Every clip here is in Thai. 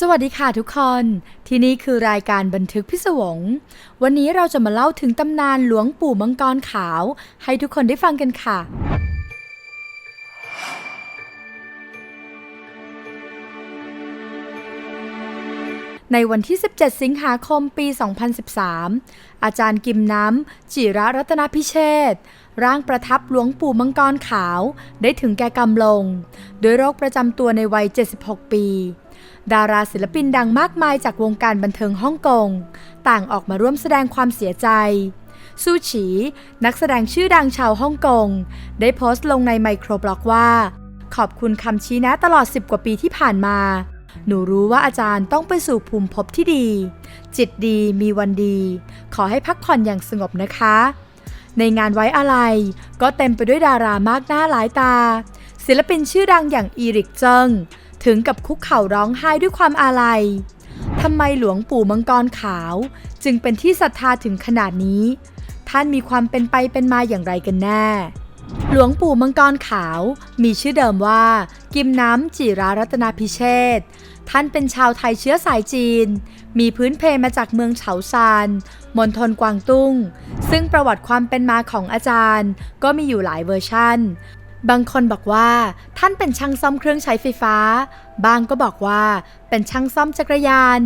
สวัสดีค่ะทุกคน ที่นี่คือรายการบันทึกพิศวง วันนี้เราจะมาเล่าถึงตำนานหลวงปู่มังกรขาว ให้ทุกคนได้ฟังกันค่ะ ในวันที่ 17 สิงหาคมปี 2013 อาจารย์กิมน้ำ จิระรัตนพิเชษร่างประทับหลวงปู่มังกรขาว ได้ถึงแก่กรรมลง โดยโรคประจำตัวในวัย 76 ปี ดาราศิลปินดังมากมายจากวงการบันเทิงฮ่องกง ต่างออกมาร่วมแสดงความเสียใจ ซูฉี นักแสดงชื่อดังชาวฮ่องกง ได้โพสต์ลงในไมโครบล็อกว่า ขอบคุณคำชี้แนะตลอด 10 กว่าปีที่ผ่านมา หนูรู้ว่าอาจารย์ต้องไปสู่ภูมิภพที่ดี จิตดีมีวันดี ขอให้พักผ่อนอย่างสงบนะคะ ในงานไว้อะไร ก็เต็มไปด้วยดารามากหน้าหลายตา ศิลปินชื่อดังอย่างอีริกเจิง ถึงกับคุกเข่าร้องไห้ด้วยความอาลัยทำไมหลวงปู่มังกรขาว จึงเป็นที่ศรัทธาถึงขนาดนี้ ท่านมีความเป็นไปเป็นมาอย่างไรกันแน่ หลวงปู่มังกรขาว มีชื่อเดิมว่า กิมน้ำจิรารัตนาพิเชษท่านเป็นชาวไทยเชื้อสายจีน มีพื้นเพมาจากเมืองเฉาซานมณฑลกวางตุ้ง ซึ่งประวัติความเป็นมาของอาจารย์ ก็มีอยู่หลายเวอร์ชัน บางคนบอกว่า ท่านเป็นช่างซ่อมเครื่องใช้ไฟฟ้า บางก็บอกว่า เป็นช่างซ่อมจักรยาน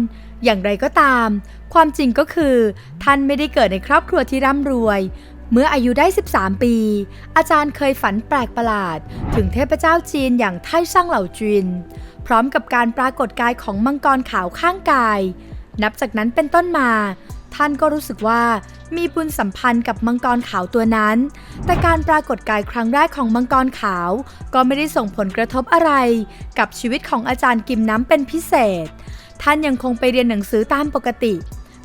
อย่างไรก็ตาม ความจริงก็คือ ท่านไม่ได้เกิดในครอบครัวที่ร่ำรวย เมื่ออายุได้ 13 ปี อาจารย์เคยฝันแปลกประหลาด ถึงเทพเจ้าจีนอย่างไท่ช่างเหล่าจีนพร้อมกับการปรากฏกายของมังกรขาวข้างกาย นับจากนั้นเป็นต้นมา ท่านก็รู้สึกว่ามีบุญสัมพันธ์กับมังกรขาวตัวนั้น แต่การปรากฏกายครั้งแรกของมังกรขาว ก็ไม่ได้ส่งผลกระทบอะไร กับชีวิตของอาจารย์กิมน้ำเป็นพิเศษ ท่านยังคงไปเรียนหนังสือตามปกติ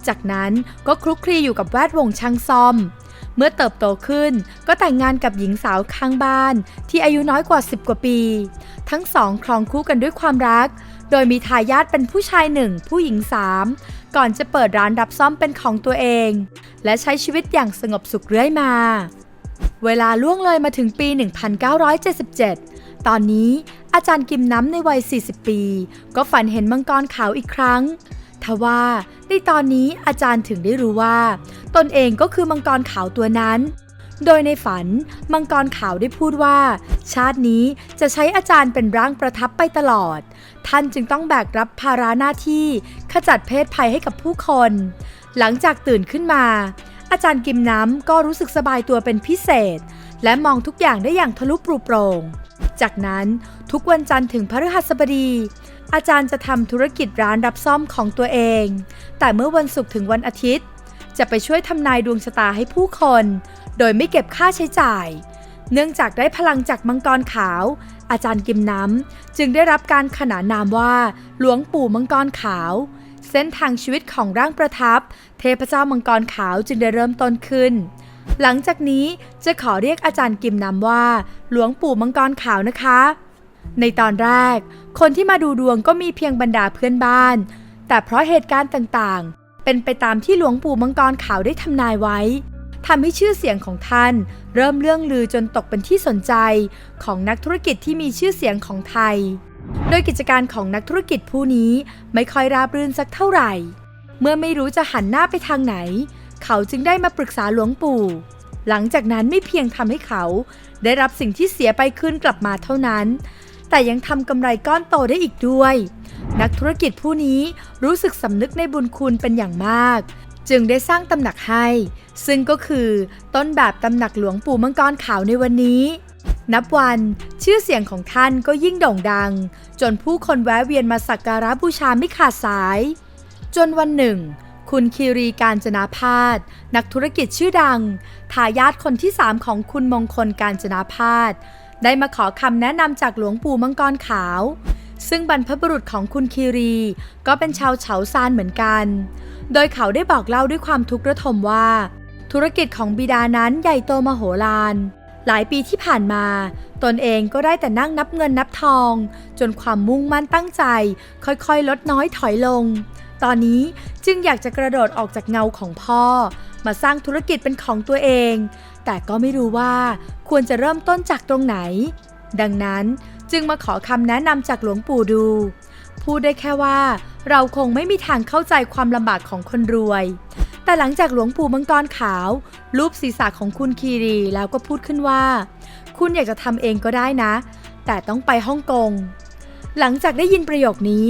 จากนั้นก็คลุกคลีอยู่กับแวดวงช่างซ่อม เมื่อเติบโตขึ้นก็แต่งงานกับหญิงสาวข้างบ้าน ที่อายุน้อยกว่า 10 กว่าปี ทั้งสองครองคู่กันด้วยความรัก โดยมีทายาทเป็นผู้ชายหนึ่งผู้หญิงสาม ก่อนจะเปิดร้านรับซ่อมเป็นของตัวเอง และใช้ชีวิตอย่างสงบสุขเรื่อยมา เวลาล่วงเลยมาถึงปี 1977 ตอนนี้อาจารย์กิมน้ำในวัย 40 ปี ก็ฝันเห็นมังกรขาวอีกครั้งทว่าในตอนนี้อาจารย์ถึงได้รู้ว่า ตนเองก็คือมังกรขาวตัวนั้น โดยในฝันมังกรขาวได้พูดว่า ชาตินี้จะใช้อาจารย์เป็นร่างประทับไปตลอด ท่านจึงต้องแบกรับภาระหน้าที่ขจัดเพศภัยให้กับผู้คน หลังจากตื่นขึ้นมา อาจารย์กิมน้ำก็รู้สึกสบายตัวเป็นพิเศษ และมองทุกอย่างได้อย่างทะลุปรุโปรง จากนั้นทุกวันจันทร์ถึงพฤหัสบดีอาจารย์จะทำธุรกิจร้านรับซ่อมของตัวเอง แต่เมื่อวันศุกร์ถึงวันอาทิตย์ จะไปช่วยทำนายดวงชะตาให้ผู้คน โดยไม่เก็บค่าใช้จ่าย เนื่องจากได้พลังจากมังกรขาว อาจารย์กิมน้ำจึงได้รับการขนานนามว่า หลวงปู่มังกรขาว เส้นทางชีวิตของร่างประทับ เทพเจ้ามังกรขาวจึงได้เริ่มต้นขึ้น หลังจากนี้จะขอเรียกอาจารย์กิมนำว่า หลวงปู่มังกรขาวนะคะ ในตอนแรก คนที่มาดูดวงก็มีเพียงบรรดาเพื่อนบ้าน แต่เพราะเหตุการณ์ต่างๆ เป็นไปตามที่หลวงปู่มังกรขาวได้ทำนายไว้ ทำให้ชื่อเสียงของท่าน เริ่มเรื่องลือจนตกเป็นที่สนใจของนักธุรกิจที่มีชื่อเสียงของไทย โดยกิจการของนักธุรกิจผู้นี้ไม่ค่อยราบรื่นสักเท่าไหร่ เมื่อไม่รู้จะหันหน้าไปทางไหน เขาจึงได้มาปรึกษาหลวงปู่ หลังจากนั้นไม่เพียงทำให้เขา ได้รับสิ่งที่เสียไปคืนกลับมาเท่านั้น แต่ยังทำกำไรก้อนโตได้อีกด้วย นักธุรกิจผู้นี้รู้สึกสำนึกในบุญคุณเป็นอย่างมาก จึงได้สร้างตำหนักให้ ซึ่งก็คือต้นแบบตำหนักหลวงปู่มังกรขาวในวันนี้ นับวันชื่อเสียงของท่านก็ยิ่งโด่งดัง จนผู้คนแวะเวียนมาสักการะบูชาไม่ขาดสาย จนวันหนึ่ง คุณคีรีการจนาพาสนักธุรกิจชื่อดัง ทายาทคนที่สามของคุณมงคลการจนาพาสได้มาขอคำแนะนำจากหลวงปู่มังกรขาวซึ่งบรรพบุรุษของคุณคีรีก็เป็นชาวเฉาซานเหมือนกัน โดยเขาได้บอกเล่าด้วยความทุกข์ระทมว่า ธุรกิจของบิดานั้นใหญ่โตมโหฬารหลายปีที่ผ่านมา ตนเองก็ได้แต่นั่งนับเงินนับทอง จนความมุ่งมั่นตั้งใจ ค่อยๆ ลดน้อยถอยลง ตอนนี้จึงอยากจะกระโดดออกจากเงาของพ่อ มาสร้างธุรกิจเป็นของตัวเอง แต่ก็ไม่รู้ว่าควรจะเริ่มต้นจากตรงไหน ดังนั้นจึงมาขอคำแนะนำจากหลวงปู่ดู พูดได้แค่ว่า เราคงไม่มีทางเข้าใจความลำบากของคนรวย แต่หลังจากหลวงปู่มังกรขาว รูปศีรษะของคุณคีรีแล้วก็พูดขึ้นว่า คุณอยากจะทำเองก็ได้นะ แต่ต้องไปฮ่องกง หลังจากได้ยินประโยคนี้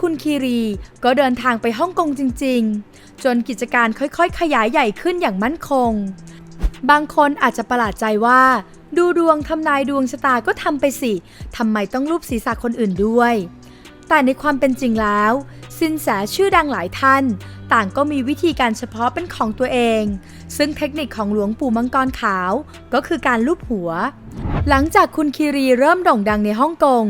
คุณคีรีก็เดินทางไปฮ่องกงจริง ๆ จนกิจการค่อยๆ ขยายใหญ่ขึ้นอย่างมั่นคง บางคนอาจจะประหลาดใจว่าดูดวงทำนายดวงชะตาก็ทำไปสิ ทำไมต้องรูปศีรษะคนอื่นด้วย แต่ในความเป็นจริงแล้ว สินแสชื่อดังหลายท่าน ต่างก็มีวิธีการเฉพาะเป็นของตัวเอง ซึ่งเทคนิคของหลวงปู่มังกรขาว ก็คือการลูบหัว หลังจากคุณคีรีเริ่มโด่งดังในฮ่องกง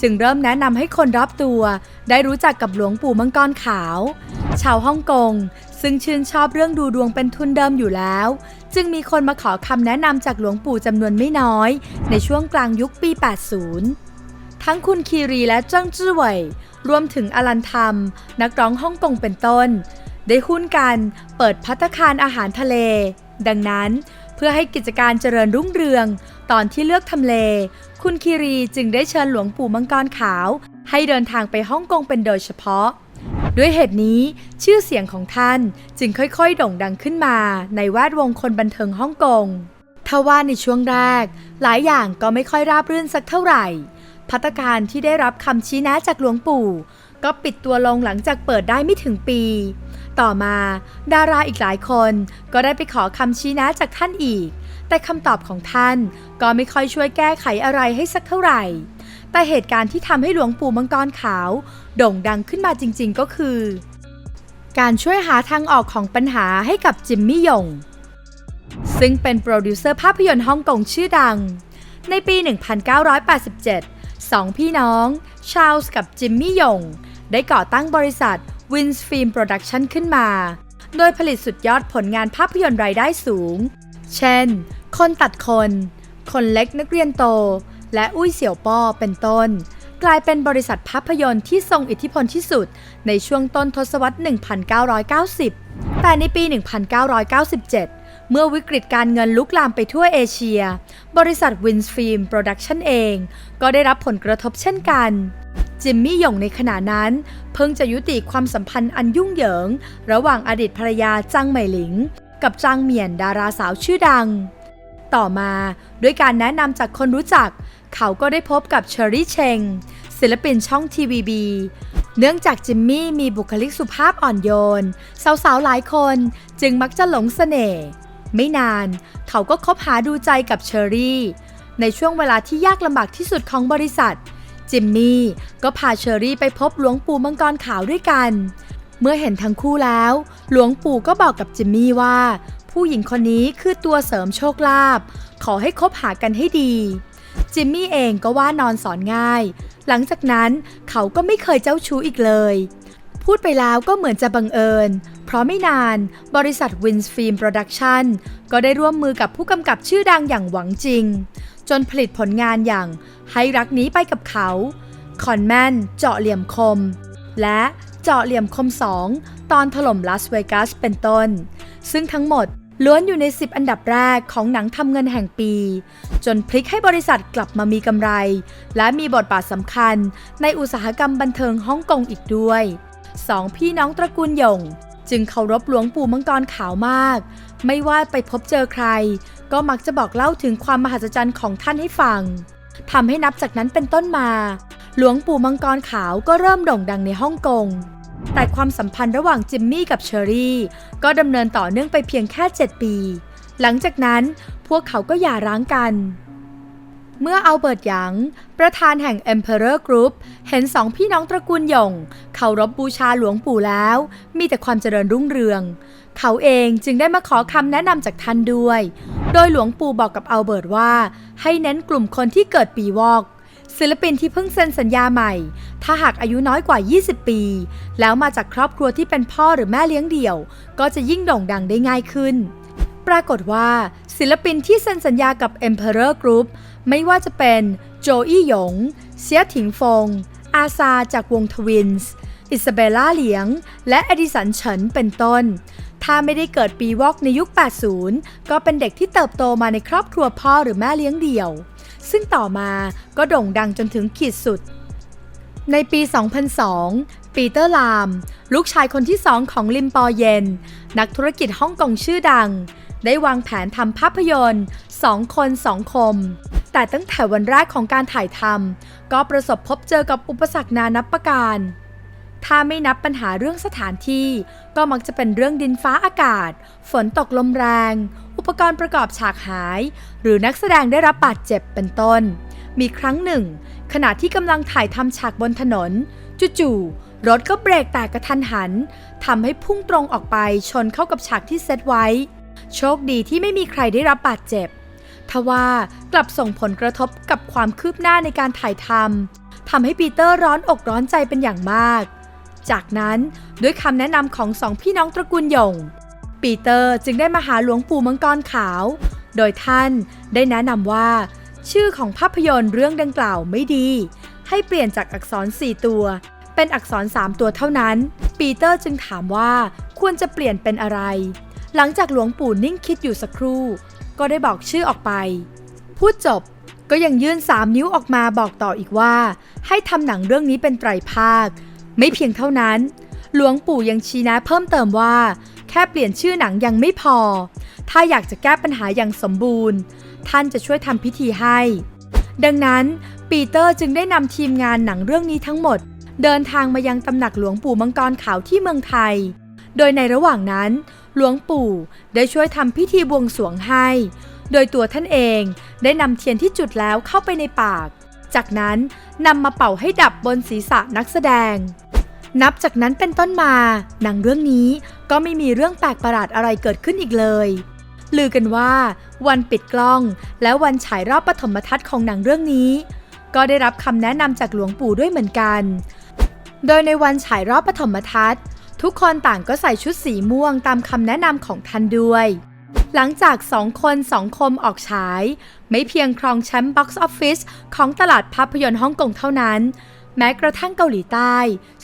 จึงเริ่มแนะนำให้คนรอบตัว ได้รู้จักกับหลวงปู่มังกรขาว ชาวฮ่องกง ซึ่งชื่นชอบเรื่องดูดวงเป็นทุนเดิมอยู่แล้ว จึงมีคนมาขอคำแนะนำจากหลวงปู่จำนวนไม่น้อย ในช่วงกลางยุคปี 80 ทั้งคุณคีรีและเจิ้งจื้อเหวยรวมถึงอลันธรรม นักร้องฮ่องกงเป็นต้น ได้หุ้นกันเปิดพัตคารอาหารทะเล ดังนั้นเพื่อให้กิจการเจริญรุ่งเรือง ตอนที่เลือกทำเล คุณคีรีจึงได้เชิญหลวงปู่มังกรขาว ให้เดินทางไปฮ่องกงเป็นโดยเฉพาะ ด้วยเหตุนี้ชื่อเสียงของท่านจึงค่อยๆ โด่งดังขึ้นมาในแวดวงคนบันเทิงฮ่องกงทว่าในช่วงแรก หลายอย่างก็ไม่ค่อยราบรื่นสักเท่าไหร่ พัตการที่ได้รับคำชี้แนะจากหลวงปู่ ก็ปิดตัวลงหลังจากเปิดได้ไม่ถึงปี ต่อมาดาราอีกหลายคนก็ได้ไปขอคำชี้แนะจากท่านอีก แต่คำตอบของท่านก็ไม่ค่อยช่วยแก้ไขอะไรให้สักเท่าไหร่ แต่เหตุการณ์ที่ทำให้หลวงปู่มังกรขาว โด่งดังขึ้นมาจริง ๆ ก็คือ การช่วยหาทางออกของปัญหาให้กับจิมมี่หยงซึ่งเป็นโปรดิวเซอร์ภาพยนตร์ฮ่องกงชื่อดัง ในปี 1987 สองพี่น้อง ชาลส์กับจิมมี่หยง ได้ก่อตั้งบริษัท Wins Film Production ขึ้นมา โดยผลิตสุดยอดผลงานภาพยนตร์รายได้สูง เช่น คนตัดคน คนเล็กนักเรียนโต และอุ้ยเสี่ยวป้อเป็นต้น กลายเป็นบริษัทภาพยนตร์ที่ทรงอิทธิพลที่สุดในช่วงต้นทศวรรษ 1990 แต่ในปี 1997 เมื่อวิกฤตการเงินลุกลามไปทั่วเอเชีย บริษัท Wins Film Production เอง ก็ได้รับผลกระทบเช่นกัน จิมมี่หยงในขณะนั้น เพิ่งจะยุติความสัมพันธ์อันยุ่งเหยิง ระหว่างอดีตภรรยาจางเหมหลิง กับจางเหมียนดาราสาวชื่อดัง ต่อมาด้วยการแนะนำจากคนรู้จัก เขาก็ได้พบกับเชอรี่เชงศิลปินช่องทีวีบีเนื่องจากจิมมี่มีบุคลิกสุภาพอ่อนโยน สาวๆ หลายคนจึงมักจะหลงเสน่ห์ ไม่นาน เขาก็คบหาดูใจกับเชอรี่ ในช่วงเวลาที่ยากลำบากที่สุดของบริษัท จิมมี่ก็พาเชอรี่ไปพบหลวงปู่มังกรขาวด้วยกัน เมื่อเห็นทั้งคู่แล้ว หลวงปู่ก็บอกกับจิมมี่ว่า ผู้หญิงคนนี้คือตัวเสริมโชคลาภขอให้คบหากันให้ดี จิมมี่เองก็ว่านอนสอนง่าย หลังจากนั้นเขาก็ไม่เคยเจ้าชู้อีกเลย พูดไปแล้วก็เหมือนจะบังเอิญ เพราะไม่นานบริษัท Wins Film Production ก็ได้ร่วมมือกับผู้กำกับชื่อดังอย่างหวังจริง จนผลิตผลงานอย่างให้รักนี้ไปกับเขา คอนแมนเจาะเหลี่ยมคม และเจาะเหลี่ยมคม 2 ตอนถล่มลาสเวกัสเป็นต้น ซึ่งทั้งหมดล้วนอยู่ใน 10 อันดับแรกของหนังทำเงินแห่งปี จนพลิกให้บริษัทกลับมามีกำไร และมีบทบาทสำคัญในอุตสาหกรรมบันเทิงฮ่องกงอีกด้วย สองพี่น้องตระกูลหยง จึงเคารพหลวงปู่มังกรขาวมาก ไม่ว่าไปพบเจอใคร ก็มักจะบอกเล่าถึงความมหัศจรรย์ของท่านให้ฟังทำให้นับจากนั้นเป็นต้นมา หลวงปู่มังกรขาวก็เริ่มโด่งดังในฮ่องกงแต่ความสัมพันธ์ระหว่างจิมมี่กับเชอรี่ก็ดำเนินต่อเนื่องไปเพียงแค่ 7 ปี หลังจากนั้นพวกเขาก็หย่าร้างกัน เมื่ออัลเบิร์ตหยาง ประธานแห่ง Emperor Group เห็นสองพี่น้องตระกูลหยงเคารพบบูชาหลวงปู่แล้ว มีแต่ความเจริญรุ่งเรือง เขาเองจึงได้มาขอคำแนะนำจากท่านด้วย โดยหลวงปู่บอกกับอัลเบิร์ตว่า ให้เน้นกลุ่มคนที่เกิดปีวอกศิลปินที่เพิ่งเซ็นสัญญาใหม่ ถ้าหากอายุน้อยกว่า 20 ปี แล้วมาจากครอบครัวที่เป็นพ่อหรือแม่เลี้ยงเดี่ยว ก็จะยิ่งโด่งดังได้ง่ายขึ้น ปรากฏว่า ศิลปินที่เซ็นสัญญากับ Emperor Group ไม่ว่าจะเป็นโจอี้หยงเสียถิงฟง อาซาจากวงทวินส์ อิซาเบลล่าเหลียง และอดิสันเฉินเป็นต้น ถ้าไม่ได้เกิดปีวอกในยุค 80 ก็เป็นเด็กที่เติบโตมาในครอบครัวพ่อหรือแม่เลี้ยงเดี่ยว ซึ่งต่อมาก็โด่งดังจนถึงขีดสุด ในปี 2002 ปีเตอร์ลาม ลูกชายคนที่สองของลิมปอเยน นักธุรกิจฮ่องกงชื่อดัง ได้วางแผนทำภาพยนตร์สองคนสองคม แต่ตั้งแต่วันแรกของการถ่ายทำก็ประสบพบเจอกับอุปสรรคนานับประการ ถ้าไม่นับปัญหาเรื่องสถานที่ ก็มักจะเป็นเรื่องดินฟ้าอากาศ ฝนตกลมแรง อุปกรณ์ประกอบฉากหาย หรือนักแสดงได้รับบาดเจ็บเป็นต้น มีครั้งหนึ่ง ขณะที่กำลังถ่ายทำฉากบนถนนจู่ๆรถก็เบรกแตกกระทันหันทำให้พุ่งตรงออกไปชนเข้ากับฉากที่เซตไว้ โชคดีที่ไม่มีใครได้รับบาดเจ็บ ทว่ากลับส่งผลกระทบกับความคืบหน้าในการถ่ายทำทำให้ปีเตอร์ร้อนอกร้อนใจเป็นอย่างมาก จากนั้นด้วยคำแนะนำของสองพี่น้องตระกูลหยง ปีเตอร์จึงได้มาหาหลวงปู่มังกรขาว โดยท่านได้แนะนำว่า ชื่อของภาพยนตร์เรื่องดังกล่าวไม่ดี ให้เปลี่ยนจากอักษร 4 ตัว เป็นอักษร 3 ตัวเท่านั้น ปีเตอร์จึงถามว่าควรจะเปลี่ยนเป็นอะไร หลังจากหลวงปู่นิ่งคิดอยู่สักครู่ ก็ได้บอกชื่อออกไป พูดจบก็ยังยื่น3นิ้วออกมาบอกต่ออีกว่า ให้ทำหนังเรื่องนี้เป็นไตรภาค ไม่เพียงเท่านั้น หลวงปู่ยังชี้แนะเพิ่มเติมว่า แค่เปลี่ยนชื่อหนังยังไม่พอ ถ้าอยากจะแก้ปัญหาอย่างสมบูรณ์ ท่านจะช่วยทำพิธีให้ ดังนั้นปีเตอร์จึงได้นำทีมงานหนังเรื่องนี้ทั้งหมด เดินทางมายังตำหนักหลวงปู่มังกรขาวที่เมืองไทย โดยในระหว่างนั้น หลวงปู่ได้ช่วยทำพิธีบวงสรวงให้ โดยตัวท่านเองได้นำเทียนที่จุดแล้วเข้าไปในปาก จากนั้นนำมาเป่าให้ดับบนศีรษะนักแสดง นับจากนั้นเป็นต้นมาหนังเรื่องนี้ก็ไม่มีเรื่องแปลกประหลาดอะไรเกิดขึ้นอีกเลย ลือกันว่า วันปิดกล้อง และวันฉายรอบปฐมทัศน์ของหนังเรื่องนี้ ก็ได้รับคำแนะนำจากหลวงปู่ด้วยเหมือนกัน โดยในวันฉายรอบปฐมทัศน์ ทุกคนต่างก็ใส่ชุดสีม่วงตามคำแนะนำของท่านด้วย หลังจากสองคนสองคมออกฉาย ไม่เพียงครองแชมป์บ็อกซ์ออฟฟิศของตลาดภาพยนตร์ฮ่องกงเท่านั้น แม้กระทั่งเกาหลีใต้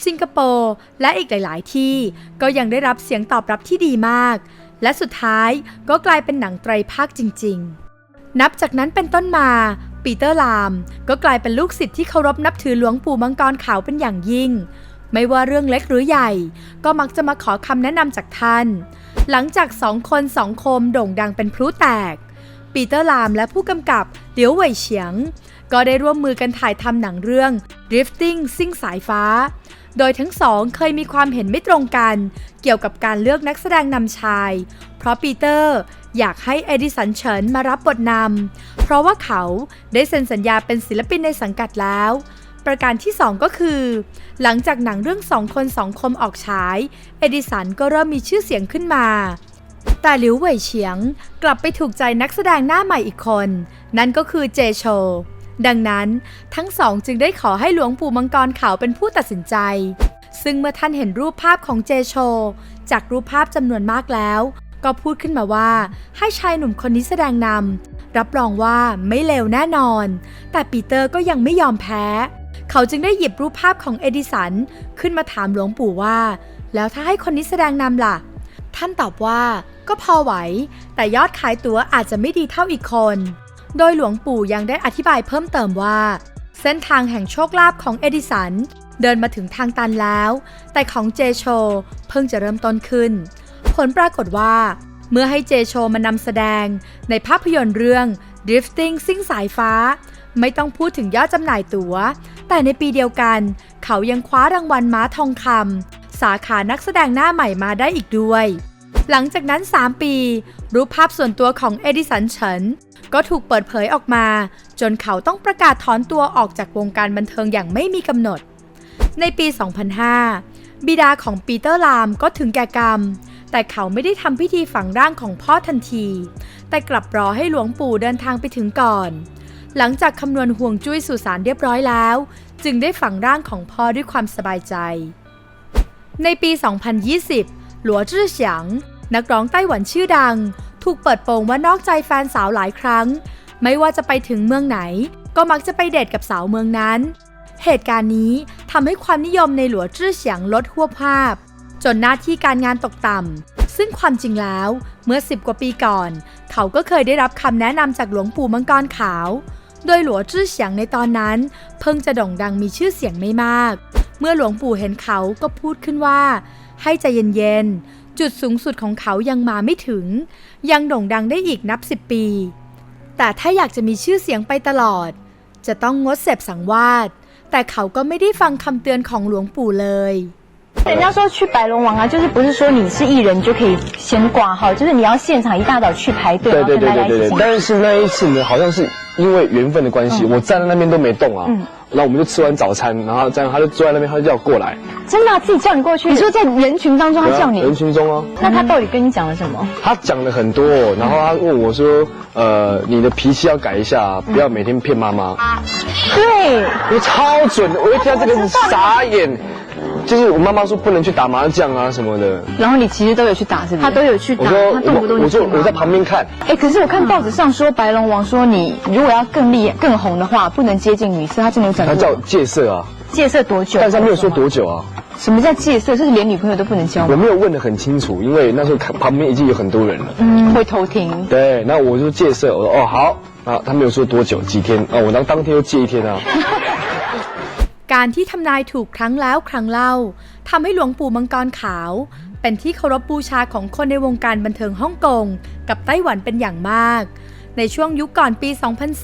สิงคโปร์ และอีกหลาย ๆ ที่ ก็ยังได้รับเสียงตอบรับที่ดีมาก และสุดท้ายก็กลายเป็นหนังไตรภาคจริง ๆ นับจากนั้นเป็นต้นมาปีเตอร์ลาม ก็กลายเป็นลูกศิษย์ที่เคารพนับถือหลวงปู่มังกรขาวเป็นอย่างยิ่ง ไม่ว่าเรื่องเล็กหรือใหญ่ ก็มักจะมาขอคำแนะนำจากท่าน หลังจากสองคนสองคมโด่งดังเป็นพลุแตก ปีเตอร์ลามและผู้กำกับเหลียวเหวยเฉียง ก็ได้ร่วมมือกันถ่ายทำหนังเรื่อง Drifting ซิ่งสายฟ้า โดยทั้งสองเคยมีความเห็นไม่ตรงกัน เกี่ยวกับการเลือกนักแสดงนำชาย เพราะปีเตอร์อยากให้เอดิสันเฉินมารับบทนำ เพราะว่าเขาได้เซ็นสัญญาเป็นศิลปินในสังกัดแล้ว ประการที่ 2 ก็คือ หลังจากหนังเรื่องสองคนสองคมออกฉาย เอดิสันก็เริ่มมีชื่อเสียงขึ้นมา แต่หลิวเหวยเฉียงกลับไปถูกใจนักแสดงหน้าใหม่อีกคน นั่นก็คือเจโช ดังนั้นทั้งสองจึงได้ขอให้หลวงปู่มังกรขาวเป็นผู้ตัดสินใจ ซึ่งเมื่อท่านเห็นรูปภาพของเจโช จากรูปภาพจำนวนมากแล้ว ก็พูดขึ้นมาว่า ให้ชายหนุ่มคนนี้แสดงนำรับรองว่าไม่เลวแน่นอน แต่ปีเตอร์ก็ยังไม่ยอมแพ้ เขาจึงได้หยิบรูปภาพของเอดิสันขึ้นมาถามหลวงปู่ว่า แล้วถ้าให้คนนี้แสดงนำล่ะ ท่านตอบว่าก็พอไหว แต่ยอดขายตั๋วอาจจะไม่ดีเท่าอีกคน โดยหลวงปู่ยังได้อธิบายเพิ่มเติมว่า เส้นทางแห่งโชคลาภของเอดิสันเดินมาถึงทางตันแล้ว แต่ของเจโชเพิ่งจะเริ่มต้นขึ้น ผลปรากฏว่า เมื่อให้เจโชมานำแสดงในภาพยนตร์เรื่อง Drifting ซิ่งสายฟ้า ไม่ต้องพูดถึงยอดจำหน่ายตั๋ว แต่ในปีเดียวกัน เขายังคว้ารางวัลม้าทองคำสาขานักแสดงหน้าใหม่มาได้อีกด้วย หลังจากนั้น 3 ปี รูปภาพส่วนตัวของเอดิสันเฉินก็ถูกเปิดเผยออกมา จนเขาต้องประกาศถอนตัวออกจากวงการบันเทิงอย่างไม่มีกำหนด ในปี 2005 บิดาของปีเตอร์ลามก็ถึงแก่กรรม แต่เขาไม่ได้ทำพิธีฝังร่างของพ่อทันที แต่กลับรอให้หลวงปู่เดินทางไปถึงก่อน หลังจากคำนวณห่วงจุ้ยสุสานเรียบร้อยแล้ว จึงได้ฝังร่างของพ่อด้วยความสบายใจ ในปี 2020 หลัวจื้อเฉียง นักร้องไต้หวันชื่อดัง ถูกเปิดโปงว่านอกใจแฟนสาวหลายครั้ง ไม่ว่าจะไปถึงเมืองไหน ก็มักจะไปเดทกับสาวเมืองนั้น เหตุการณ์นี้ทำให้ความนิยมในหลัวจื้อเฉียงลดหัวภาพ จนหน้าที่การงานตกต่ำซึ่งความจริงแล้วเมื่อ 10 กว่าปีก่อน เขาก็เคยได้รับคำแนะนำจากหลวงปู่มังกรขาว โดยหลัวจื้อเฉียงในตอนนั้น เพิ่งจะโด่งดังมีชื่อเสียงไม่มาก เมื่อหลวงปู่เห็นเขาก็พูดขึ้นว่า ให้ใจเย็นๆ จุดสูงสุดของเขายังมาไม่ถึง ยังโด่งดังได้อีกนับสิบปี แต่ถ้าอยากจะมีชื่อเสียงไปตลอด จะต้องงดเสพสังวาสแต่เขาก็ไม่ได้ฟังคำเตือนของหลวงปู่เลย 人家说去白龙王啊，就是不是说你是艺人就可以先挂号，就是你要现场一大早去排队，对对然后跟大家一对对对对，起进。但是那一次呢，好像是 因为缘分的关系，我站在那边都没动啊。嗯然后我们就吃完早餐，然后这样他就坐在那边，他就叫我过来。真的啊、自己叫你过去？你说在人群当中他叫你，人群中啊，那他到底跟你讲了什么？他讲了很多，然后他问我说：“呃，你的脾气要改一下，不要每天骗妈妈。对，我超准的，我一听到这个傻眼。就是我妈妈说不能去打麻将啊什么的，然后你其实都有去打，是不是？他都有去我说他动不动我我就我在旁边看，哎，可是我看报纸上说白龙王说你如果要更厉害、更红的话，不能接近女色，他真的有讲他叫。戒色啊，戒色多久？但是他没有说多久啊，什么叫戒色，就是连女朋友都不能交我？没有问得很清楚，因为那时候看旁边已经有很多人了。嗯，会偷听。对，那我就戒色，我说哦好，啊他没有说多久，几天啊，我当当天就戒一天啊。การที่ทำนายถูกครั้งแล้วครั้งเล่าทำให้หลวงปู่มังกรขาว เป็นที่เคารพบูชาของคนในวงการบันเทิงฮ่องกงกับไต้หวันเป็นอย่างมาก ในช่วงยุคก่อนปี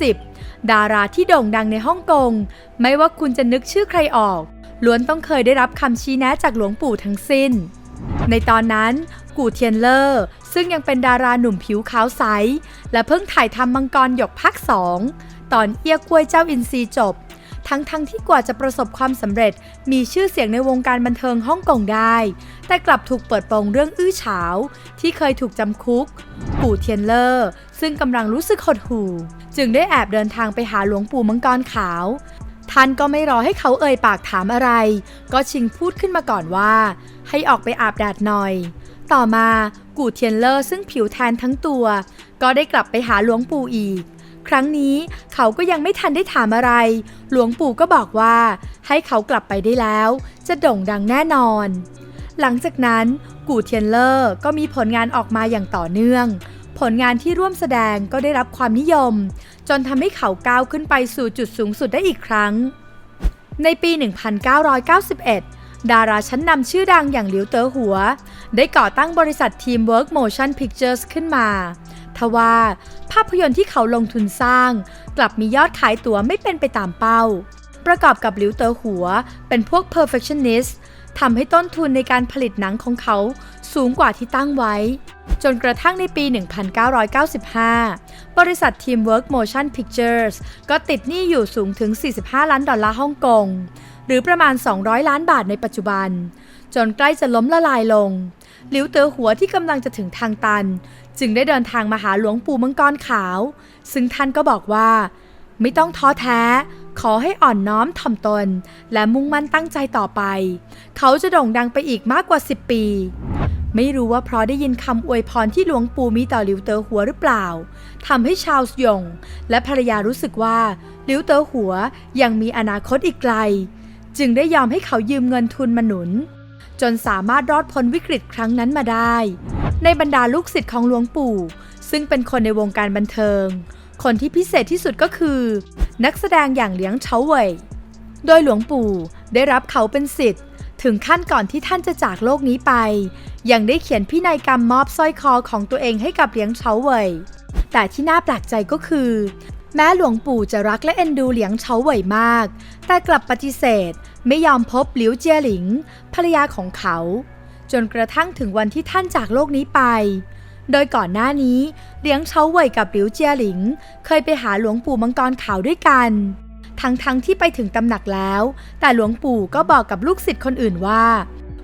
2010 ดาราที่โด่งดังในฮ่องกง ไม่ว่าคุณจะนึกชื่อใครออก ล้วนต้องเคยได้รับคำชี้แนะจากหลวงปู่ทั้งสิ้น ในตอนนั้นกูเทียนเลอร์ ซึ่งยังเป็นดาราหนุ่มผิวขาวใส และเพิ่งถ่ายทำมังกรหยกภาคสองตอนเอี้ยกล้วยเจ้าอินทรีจบ ทั้งๆทที่กว่าจะประสบความสำเร็จ มีชื่อเสียงในวงการบันเทิงฮ่องกงได้ แต่กลับถูกเปิดโปงเรื่องอื้อฉาว ที่เคยถูกจำคุก ปู่เทียนเลอร์ซึ่งกำลังรู้สึกหดหู่ จึงได้แอบเดินทางไปหาหลวงปู่มังกรขาว ท่านก็ไม่รอให้เขาเอ่ยปากถามอะไร ก็ชิงพูดขึ้นมาก่อนว่า ให้ออกไปอาบแดดหน่อย ต่อมากู่เทียนเลอร์ซึ่งผิวแทนทั้งตัว ก็ได้กลับไปหาหลวงปู่อีก ครั้งนี้เขาก็ยังไม่ทันได้ถามอะไร หลวงปู่ก็บอกว่า ให้เขากลับไปได้แล้ว จะโด่งดังแน่นอน หลังจากนั้นกูเทียนเลอร์ก็มีผลงานออกมาอย่างต่อเนื่อง ผลงานที่ร่วมแสดงก็ได้รับความนิยม จนทำให้เขาก้าวขึ้นไปสู่จุดสูงสุดได้อีกครั้ง ในปี 1991 ดาราชั้นนำชื่อดังอย่างหลิวเต๋อหัว ได้ก่อตั้งบริษัท Teamwork Motion Pictures ขึ้นมา ทว่าภาพยนตร์ที่เขาลงทุนสร้าง กลับมียอดขายตั๋วไม่เป็นไปตามเป้า ประกอบกับหลิวเตอหัว เป็นพวก perfectionist ทำให้ต้นทุนในการผลิตหนังของเขาสูงกว่าที่ตั้งไว้ จนกระทั่งในปี 1995 บริษัท Teamwork Motion Pictures ก็ติดหนี้อยู่สูงถึง 45 ล้านดอลลาร์ฮ่องกง หรือประมาณ 200 ล้านบาทในปัจจุบัน จนใกล้จะล้มละลายลง หลิวเต๋อหัวที่กำลังจะถึงทางตัน จึงได้เดินทางมาหาหลวงปู่มังกรขาว ซึ่งท่านก็บอกว่า ไม่ต้องท้อแท้ ขอให้อ่อนน้อมถ่อมตน และมุ่งมั่นตั้งใจต่อไป เขาจะโด่งดังไปอีกมากกว่า 10 ปี ไม่รู้ว่าเพราะได้ยินคำอวยพรที่หลวงปู่มีต่อหลิวเต๋อหัวหรือเปล่าทำให้ชาวส์หยง และภรรยารู้สึกว่าหลิวเต๋อหัวยังมีอนาคตอีกไกล จึงได้ยอมให้เขายืมเงินทุนมาหนุน จนสามารถรอดพ้นวิกฤตครั้งนั้นมาได้ ในบรรดาลูกศิษย์ของหลวงปู่ ซึ่งเป็นคนในวงการบันเทิง คนที่พิเศษที่สุดก็คือ นักแสดงอย่างเลี้ยงเฉาเว่ยโดยหลวงปู่ได้รับเขาเป็นศิษย์ถึงขั้นก่อนที่ท่านจะจากโลกนี้ไป ยังได้เขียนพินัยกรรมมอบสร้อยคอของตัวเองให้กับเลี้ยงเฉาเว่ยแต่ที่น่าแปลกใจก็คือ แม้หลวงปู่จะรักและเอ็นดูเหลียงเฉาเว่ยมาก แต่กลับปฏิเสธไม่ยอมพบหลิวเจียหลิง ภรรยาของเขา จนกระทั่งถึงวันที่ท่านจากโลกนี้ไป โดยก่อนหน้านี้เลี้ยงเฉาเว่ยกับหลิวเจียหลิง เคยไปหาหลวงปู่มังกรขาวด้วยกัน ทั้งๆทที่ไปถึงตำหนักแล้ว แต่หลวงปู่ก็บอกกับลูกศิษย์คนอื่นว่า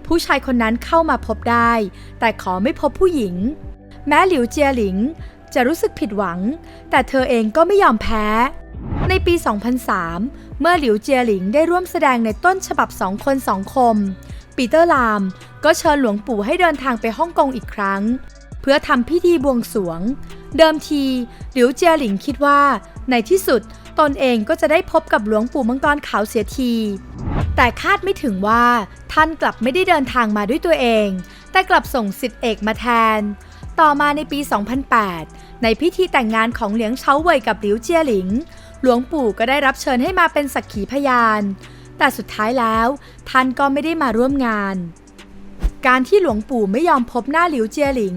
ผู้ชายคนนั้นเข้ามาพบได้ แต่ขอไม่พบผู้หญิง แม้หลิวเจียหลิง จะรู้สึกผิดหวัง แต่เธอเองก็ไม่ยอมแพ้ ในปี 2003 เมื่อหลิวเจียหลิงได้ร่วมแสดงในต้นฉบับสองคนสองคม ปีเตอร์ลาม ก็เชิญหลวงปู่ให้เดินทางไปฮ่องกงอีกครั้ง เพื่อทำพิธีบวงสวง เดิมทีหลิวเจียหลิงคิดว่า ในที่สุดตนเองก็จะได้พบกับหลวงปู่มังกรขาวเสียที แต่คาดไม่ถึงว่าท่านกลับไม่ได้เดินทางมาด้วยตัวเอง แต่กลับส่งสิทธิเอกมาแทน ต่อมาในปี 2008 ในพิธีแต่งงานของเหลียงเฉาเว่ยกับหลิวเจียหลิง หลวงปู่ก็ได้รับเชิญให้มาเป็นสักขีพยาน แต่สุดท้ายแล้ว ท่านก็ไม่ได้มาร่วมงาน การที่หลวงปู่ไม่ยอมพบหน้าหลิวเจียหลิง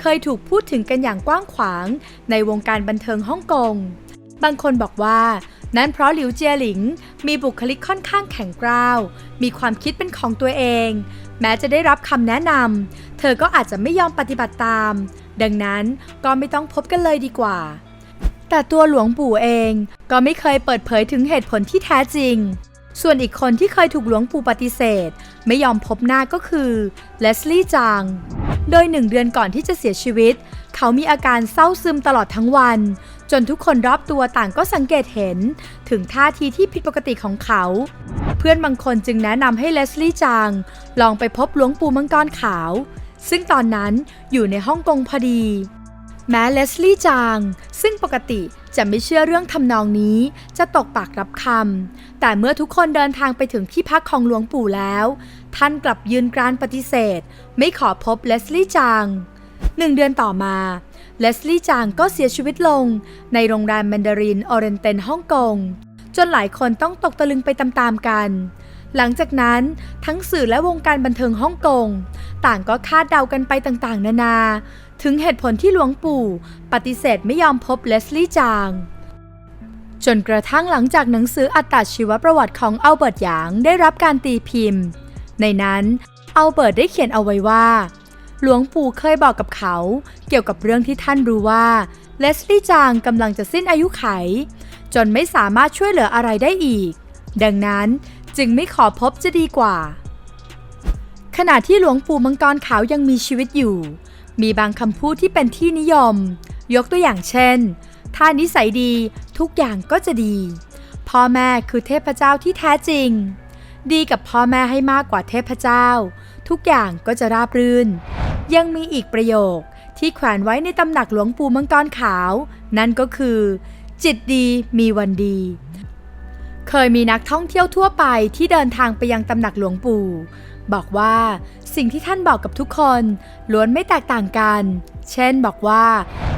เคยถูกพูดถึงกันอย่างกว้างขวาง ในวงการบันเทิงฮ่องกง บางคนบอกว่า นั่นเพราะหลิวเจียหลิง มีบุคลิกค่อนข้างแข็งกร้าว มีความคิดเป็นของตัวเอง แม้จะได้รับคำแนะนำเธอก็อาจจะไม่ยอมปฏิบัติตาม ดังนั้นก็ไม่ต้องพบกันเลยดีกว่า แต่ตัวหลวงปู่เองก็ไม่เคยเปิดเผยถึงเหตุผลที่แท้จริง ส่วนอีกคนที่เคยถูกหลวงปู่ปฏิเสธ ไม่ยอมพบหน้าก็คือเลสลี่จางโดยหนึ่งเดือนก่อนที่จะเสียชีวิต เขามีอาการเศร้าซึมตลอดทั้งวัน จนทุกคนรอบตัวต่างก็สังเกตเห็น ถึงท่าทีที่ผิดปกติของเขา เพื่อนบางคนจึงแนะนำให้เลสลี่จาง ลองไปพบหลวงปู่มังกรขาว ซึ่งตอนนั้นอยู่ในฮ่องกงพอดี แม้เลสลี่จาง ซึ่งปกติจะไม่เชื่อเรื่องทำนองนี้ จะตกปากรับคำแต่เมื่อทุกคนเดินทางไปถึงที่พักของหลวงปู่แล้ว ท่านกลับยืนกรานปฏิเสธ ไม่ขอพบเลสลี่จางหนึ่งเดือนต่อมาเลสลี่จางก็เสียชีวิตลง ในโรงแรมแมนดารินออเรนเตนฮ่องกง จนหลายคนต้องตกตะลึงไปตามๆกัน หลังจากนั้นทั้งสื่อและวงการบันเทิงฮ่องกง ต่างก็คาดเดากันไปต่างๆ นานา ถึงเหตุผลที่หลวงปู่ ปฏิเสธไม่ยอมพบเลสลี่จางจนกระทั่งหลังจากหนังสืออัตชีวประวัติของอัลเบิร์ตหยางได้รับการตีพิมพ์ ในนั้นอัลเบิร์ตได้เขียนเอาไว้ว่า หลวงปู่เคยบอกกับเขา เกี่ยวกับเรื่องที่ท่านรู้ว่าเลสลี่จางกำลังจะสิ้นอายุไข จนไม่สามารถช่วยเหลืออะไรได้อีก ดังนั้นจึงไม่ขอพบจะดีกว่า ขณะที่หลวงปู่มังกรขาวยังมีชีวิตอยู่ มีบางคำพูดที่เป็นที่นิยม ยกตัวอย่างเช่น ถ้านิสัยดีทุกอย่างก็จะดี พ่อแม่คือเทพเจ้าที่แท้จริง ดีกับพ่อแม่ให้มากกว่าเทพเจ้า ทุกอย่างก็จะราบรื่น ยังมีอีกประโยคที่แขวนไว้ในตำหนักหลวงปู่มังกรขาว นั่นก็คือ จิตดีมีวันดี เคยมีนักท่องเที่ยวทั่วไปที่เดินทางไปยังตำหนักหลวงปู่ บอกว่าสิ่งที่ท่านบอกกับทุกคนล้วนไม่แตกต่างกัน เช่นบอกว่า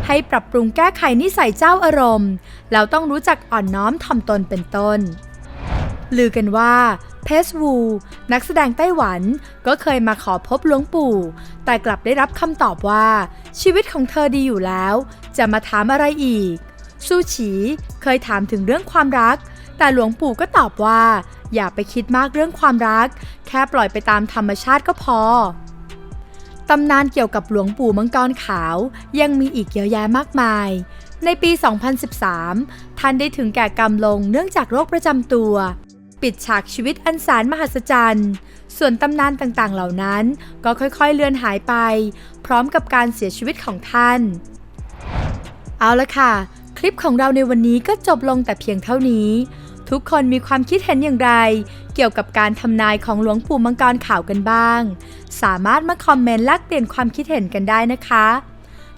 ให้ปรับปรุงแก้ไขนิสัยเจ้าอารมณ์ แล้วต้องรู้จักอ่อนน้อมถ่อมตนเป็นต้น ลือกันว่าเพสวู นักแสดงไต้หวันก็เคยมาขอพบหลวงปู่ แต่กลับได้รับคำตอบว่า ชีวิตของเธอดีอยู่แล้ว จะมาถามอะไรอีก ซูฉีเคยถามถึงเรื่องความรัก แต่หลวงปู่ก็ตอบว่า อย่าไปคิดมากเรื่องความรัก แค่ปล่อยไปตามธรรมชาติก็พอตำนานเกี่ยวกับหลวงปู่มังกรขาวยังมีอีกเยอะแยะมากมาย ในปี 2013 ท่านได้ถึงแก่กรรมลงเนื่องจากโรคประจำตัว ปิดฉากชีวิตอันแสนมหัศจรรย์ ส่วนตำนานต่างๆเหล่านั้นก็ค่อยๆเลือนหายไป พร้อมกับการเสียชีวิตของท่าน เอาละค่ะ คลิปของเราในวันนี้ก็จบลงแต่เพียงเท่านี้ ทุกคนมีความคิดเห็นอย่างไร เกี่ยวกับการทำนายของหลวงปู่มังกรขาวกันบ้าง สามารถมาคอมเมนต์แลกเปลี่ยนความคิดเห็นกันได้นะคะ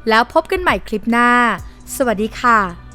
แล้วพบกันใหม่คลิปหน้า สวัสดีค่ะ